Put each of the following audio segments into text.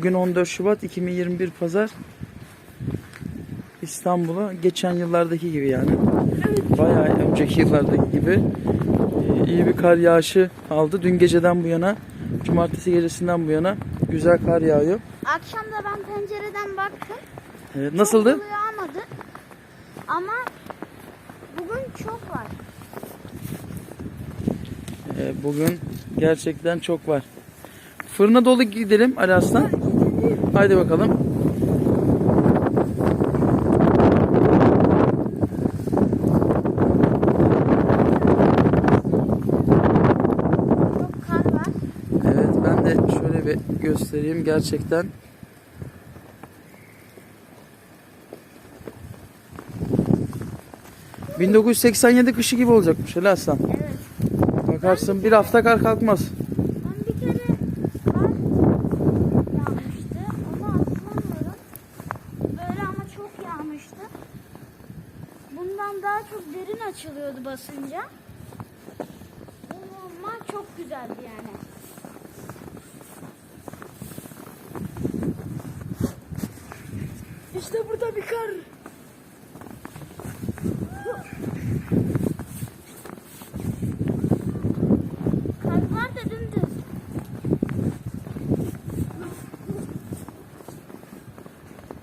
Bugün 14 Şubat 2021 Pazar. İstanbul'a geçen yıllardaki gibi yani. Bayağı önceki yıllardaki gibi e, iyi bir kar yağışı aldı. Dün geceden bu yana, cumartesi gecesinden bu yana güzel kar yağıyor. Akşam da ben pencereden baktım. Evet, nasıldı? Çok yağmadı. Ama bugün çok var. E, bugün gerçekten çok var. Fırına dolu gidelim Ali Aslan. Haydi bakalım. Çok kar var. Evet ben de şöyle bir göstereyim gerçekten. ...1987 kışı gibi olacakmış Ali Aslan. Evet. Bakarsın bir hafta kar kalkmaz. Ben bir kere kar yağmıştı. Onu hatırlamıyorum. Böyle ama çok yağmıştı. Bundan daha çok derin açılıyordu basınca. Ama çok güzeldi yani. İşte burada bir kar. Karlar da dümdüz.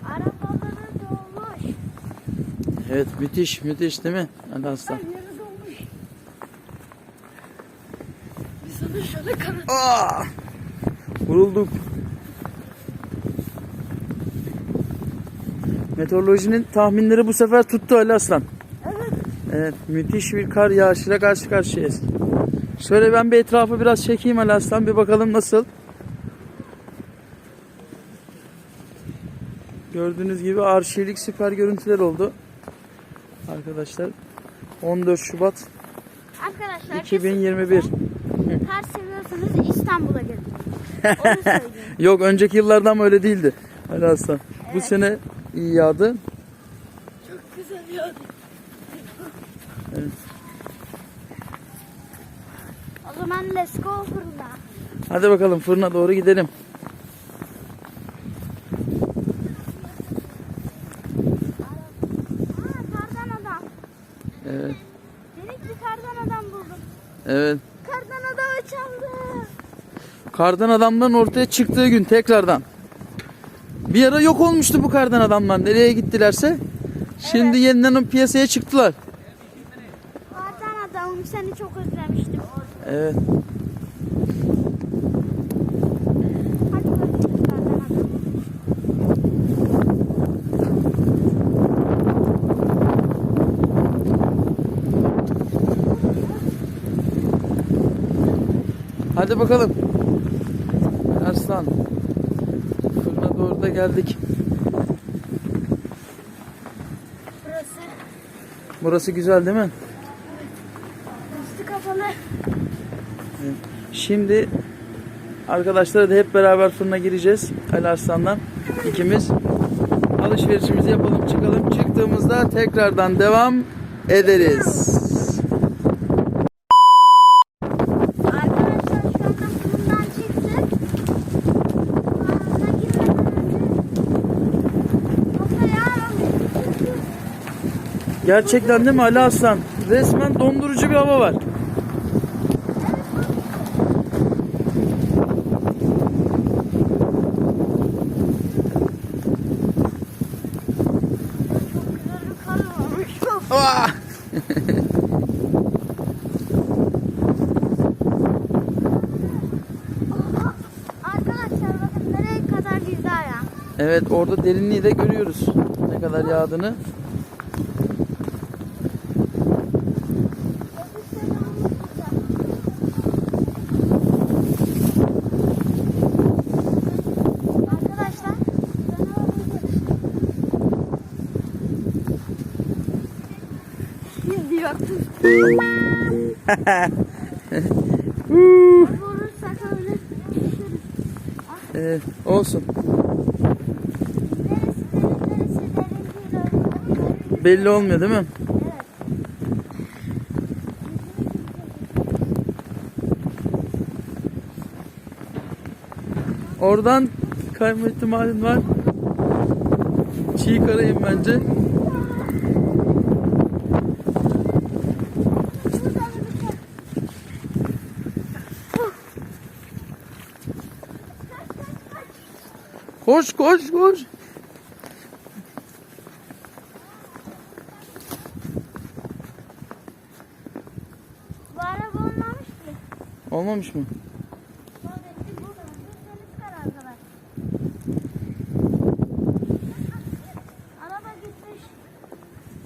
Arabaları dolmuş. Evet müthiş müthiş değil mi Ali Aslan? Aa! Vurulduk. Meteorolojinin tahminleri bu sefer tuttu Ali Aslan. Evet. Evet müthiş bir kar yağışıyla karşı karşıyayız. Şöyle ben bir etrafı biraz çekeyim Ali Aslan bir bakalım nasıl. Gördüğünüz gibi arşivlik süper görüntüler oldu. Arkadaşlar 14 Şubat Arkadaşlar 2021. kesinlikle kar seviyorsanız İstanbul'a gelin. Onu söyleyeyim. Yok önceki yıllarda ama öyle değildi. Ali Aslan. Bu sene iyi yağdı. Çok güzel ya. Evet. O zaman let's go fırına. Hadi bakalım fırına doğru gidelim. Aa kardan adam. Evet. Dedik bir kardan adam buldum. Evet. Kardan adam çaldı. Kardan adamların ortaya çıktığı gün tekrardan. Bir ara yok olmuştu bu kardan adamlar. Nereye gittilerse. Şimdi yeniden o piyasaya çıktılar. Kardan adamım seni çok özlemiştim. Evet. Hadi bakalım. Arslan. Fırına doğru da geldik. Burası Burası güzel değil mi? üstü kapalı. Şimdi arkadaşlar da hep beraber fırına gireceğiz. Ali Arslan'dan ikimiz. Alışverişimizi yapalım çıkalım. Çıktığımızda tekrardan devam ederiz. Arkadaşlar şu anda fırından çıktık. Fırına girmeden önce Yoksa yarın Gerçekten değil mi Ali Aslan? Resmen dondurucu bir hava var. ayağım. Evet orada derinliği de görüyoruz. Ne kadar yağdığını. Arkadaşlar Biz bir Evet, olsun. Belli olmuyor değil mi? Oradan kayma ihtimalin var. Çiğ karayım bence. Koş koş koş. Bu araba olmamış ki. Olmamış mı?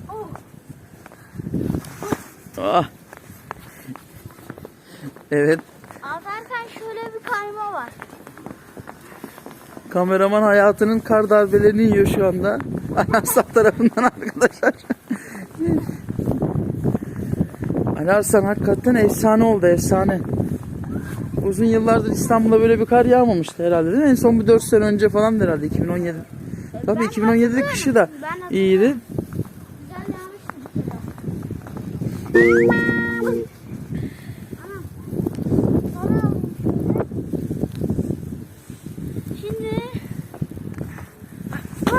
Oh. Ah. Evet. Atarken şöyle bir kayma var. Kameraman hayatının kar darbelerini yiyor şu anda. Arslan tarafından arkadaşlar. Ali Arslan hakikaten efsane oldu efsane. Uzun yıllardır İstanbul'da böyle bir kar yağmamıştı herhalde değil mi? En son bir 4 sene önce falan herhalde 2017. Tabii Ben 2017'de hatırlıyorum. kışı da iyiydi. Güzel yağmıştı bir kere. Anam. Sonra alayım şimdi. Şimdi.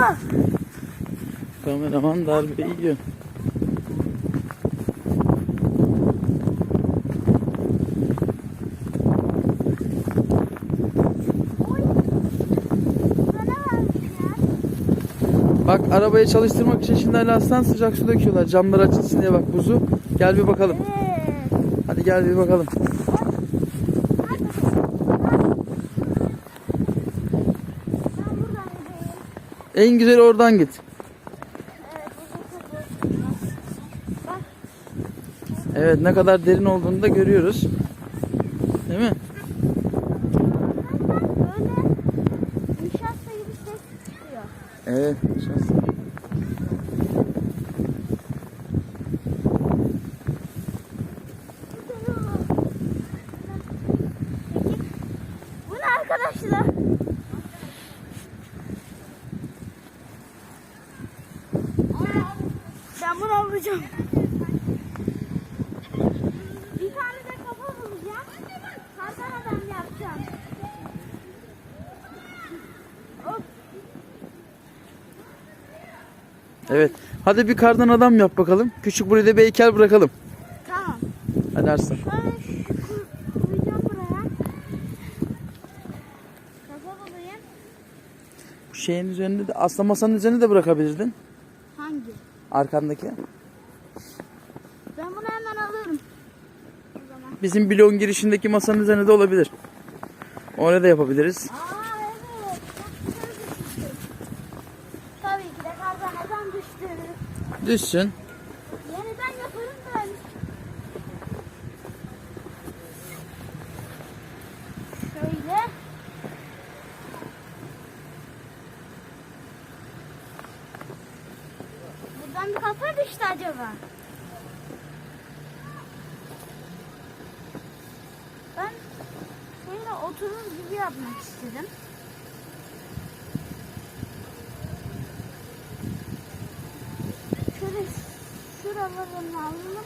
Ah! Kameraman darbe yiyor. Bak arabayı çalıştırmak için şimdi Ali Arslan sıcak su döküyorlar. Camlar açılsın diye bak buzu. Gel bir bakalım. Hadi gel bir bakalım. Ben buradan gideyim. En güzeli oradan git. Evet ne kadar derin olduğunu da görüyoruz. Değil mi? böyle nişasta gibi ses çıkıyor. Evet. şans. Bu ne arkadaşlar? Ben bunu alacağım. Bir tane de kafa bulacağım. Kardan adam yapacağım. Hop. Evet. Hadi bir kardan adam yap bakalım. Küçük buraya da bir heykel bırakalım. Tamam. Hadi Arslan. Şöyle şu- koyacağım buraya. Kafa bulayım. Bu şeyin üzerinde de aslında masanın üzerine de bırakabilirdin. Hangi? Arkandaki. Ben bunu hemen alırım. O zaman. Bizim bloğun girişindeki masanın üzerine de olabilir. Orada da yapabiliriz. Aa evet. Çok güzel düştü. Tabii ki de kardan adam düştü. Düşsün. Yeniden yaparım ben. Şöyle. Buradan bir kafa düştü acaba? Ben şöyle oturur gibi yapmak istedim. Şöyle şuralarını alalım.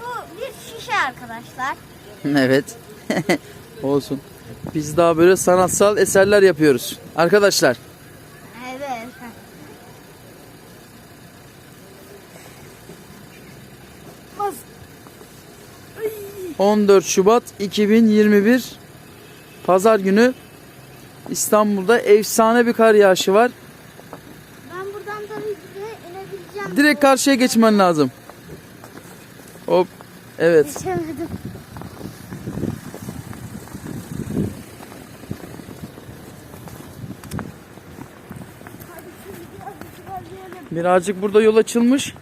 Bu bir şişe arkadaşlar. evet. Olsun. Biz daha böyle sanatsal eserler yapıyoruz. Arkadaşlar. Evet. 14 Şubat 2021 Pazar günü İstanbul'da efsane bir kar yağışı var. Ben buradan tabii ki de inebileceğim. Direkt karşıya geçmen lazım. Hop. Evet. Geçemedim. Birazcık burada yol açılmış.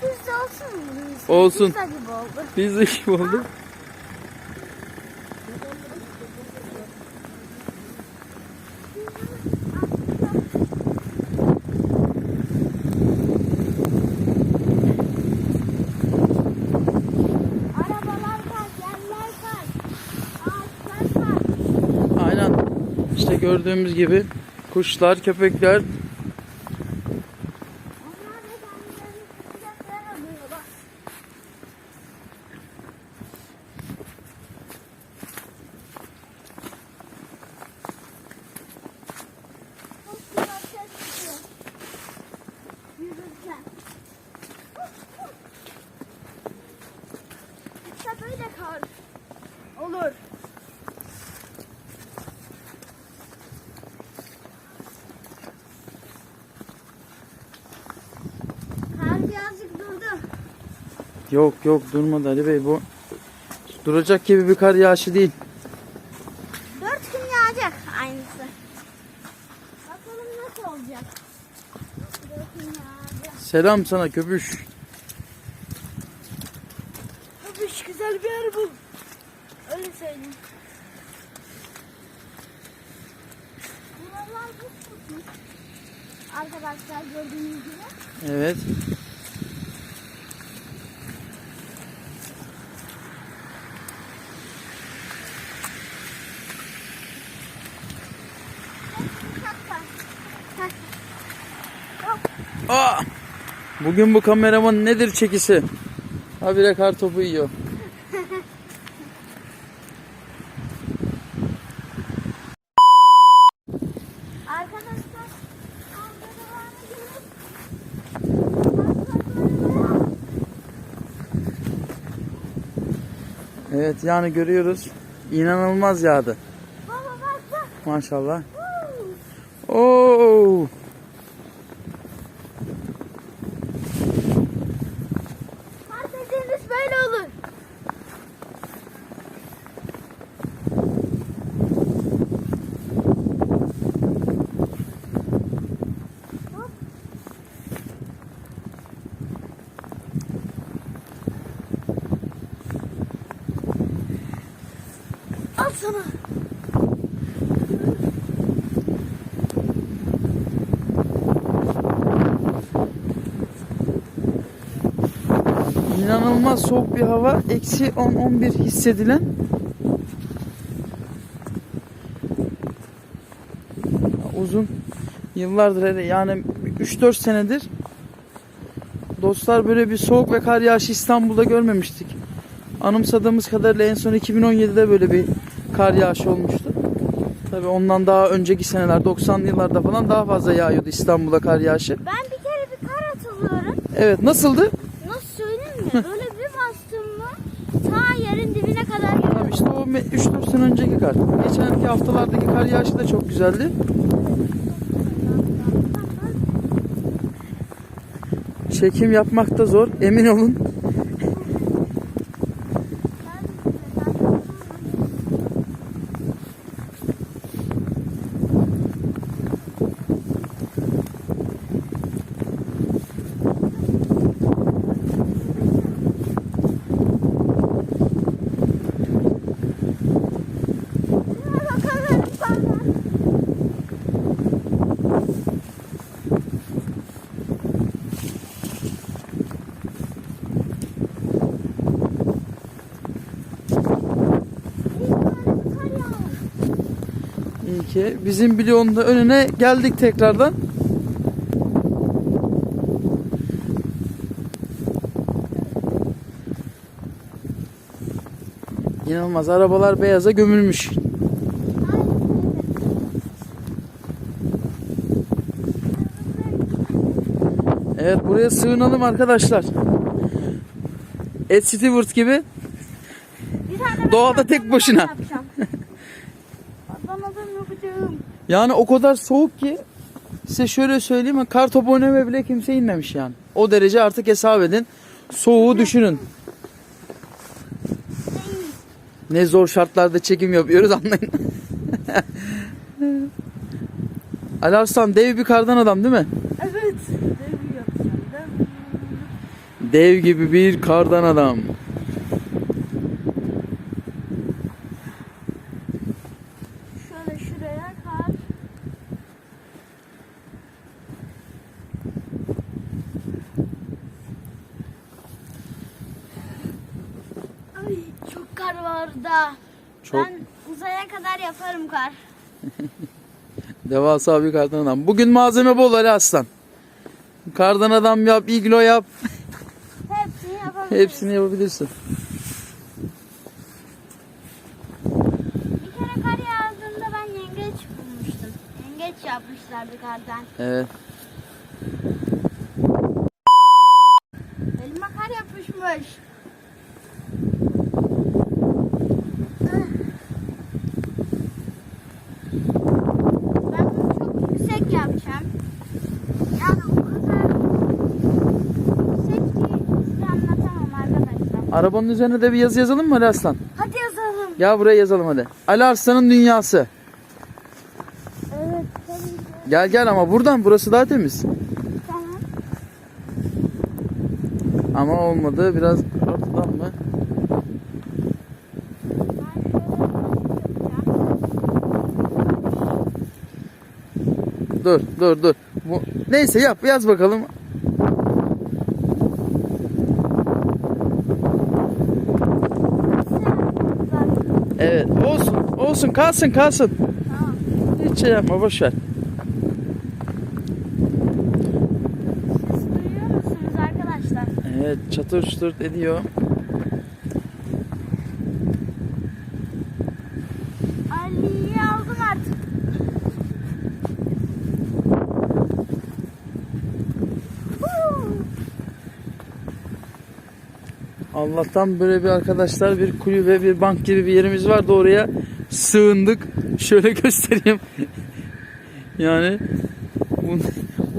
pizza olsun mu? bunun ismi? Olsun. Pizza gibi oldu. Pizza gibi oldu. İşte gördüğümüz gibi kuşlar, köpekler yok yok durmadı Ali Bey bu duracak gibi bir kar yağışı değil. Dört gün yağacak aynısı. Bakalım nasıl olacak. Dört gün yağacak. Selam sana köpüş. Tabii güzel bir yer bul. Öyle söyleyeyim. Buralar buz tutmuş. Arkadaşlar gördüğünüz gibi. Evet. Aa! Bugün bu kameraman nedir çekisi? Habire kar topu yiyor. Evet yani görüyoruz. İnanılmaz yağdı. Baba bak bak. Maşallah. Oo! Kar dediğiniz böyle olur. Hop. Al sana. İnanılmaz soğuk bir hava. Eksi 10-11 hissedilen. Uzun yıllardır yani 3-4 senedir dostlar böyle bir soğuk ve kar yağışı İstanbul'da görmemiştik. Anımsadığımız kadarıyla en son 2017'de böyle bir kar yağışı olmuştu. Tabii ondan daha önceki seneler 90'lı yıllarda falan daha fazla yağıyordu İstanbul'da kar yağışı. Ben bir kere bir kar hatırlıyorum. Evet nasıldı? Nasıl söyleyeyim mi? Böyle bir bastım mı ta yerin dibine kadar Abi geliyor. işte o me- 3-4 sene önceki kar. Geçenki haftalardaki kar yağışı da çok güzeldi. Çekim yapmak da zor. Emin olun. Bakalım sonra. Kar yağıyor. İyi ki bizim bloğun da önüne geldik tekrardan. İnanılmaz arabalar beyaza gömülmüş. Evet buraya sığınalım arkadaşlar. Ed Stewart gibi Doğada tek başına. adam yapacağım. Patron adam yapacağım. Yani o kadar soğuk ki size şöyle söyleyeyim kar topu oynamaya bile kimse inmemiş yani. O derece artık hesap edin. Soğuğu düşünün. Ne zor şartlarda çekim yapıyoruz anlayın. Ali Arslan dev bir kardan adam değil mi? Evet. Dev. Dev. Dev gibi bir kardan adam. Şöyle şuraya kar. Ay çok kar var da. Çok Ben uzaya kadar yaparım kar. Devasa bir kardan adam. Bugün malzeme bol Ali Aslan. Kardan adam yap, iglo yap. Hepsini yapabiliriz. Hepsini yapabilirsin. Bir kere kar yağdığında ben yengeç bulmuştum. Yengeç yapmışlardı kardan. Evet. Elime kar yapışmış. Ben bunu çok yüksek yapacağım. Yani o kadar yüksek ki size anlatamam arkadaşlar. Arabanın üzerine de bir yazı yazalım mı Ali Aslan? Hadi yazalım. Gel buraya yazalım hadi. Ali Arslan'ın dünyası. Evet. Gel gel ama buradan burası daha temiz. Tamam. Ama olmadı biraz ortadan mı? Dur dur dur. Bu, neyse yap yaz bakalım. Evet olsun kalsın kalsın. Tamam. Hiç şey yapma boş ver. Siz duyuyor musunuz arkadaşlar? Evet çatır çutur ediyor. Ali'yi aldım artık. Allah'tan böyle bir arkadaşlar bir kulübe bir bank gibi bir yerimiz vardı oraya sığındık. Şöyle göstereyim. yani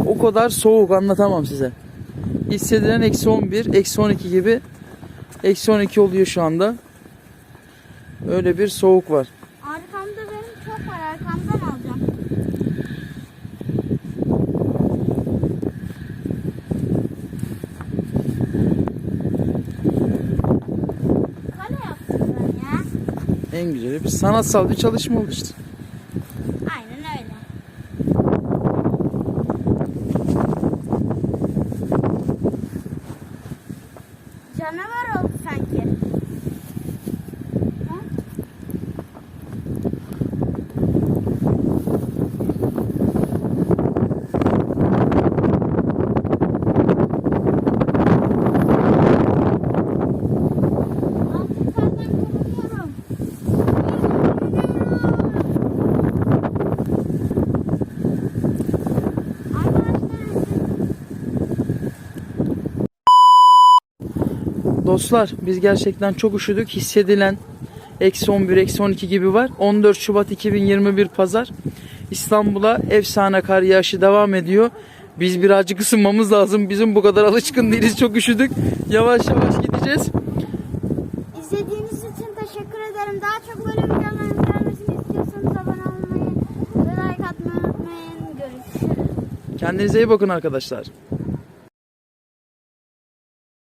o kadar soğuk anlatamam size. Hissedilen eksi 11, eksi 12 gibi eksi 12 oluyor şu anda. Öyle bir soğuk var. En güzeli bir sanatsal bir çalışma oldu işte. Aynen öyle. Canavar oldu sanki. Ha? Artık senden korkuyorum. Dostlar biz gerçekten çok üşüdük. Hissedilen eksi 11, eksi 12 gibi var. 14 Şubat 2021 Pazar. İstanbul'a efsane kar yağışı devam ediyor. Biz birazcık ısınmamız lazım. Bizim bu kadar alışkın değiliz. Çok üşüdük. Yavaş yavaş gideceğiz. İzlediğiniz için teşekkür ederim. Daha çok böyle videoların gelmesini istiyorsanız abone olmayı ve like atmayı unutmayın. Görüşürüz. Kendinize iyi bakın arkadaşlar.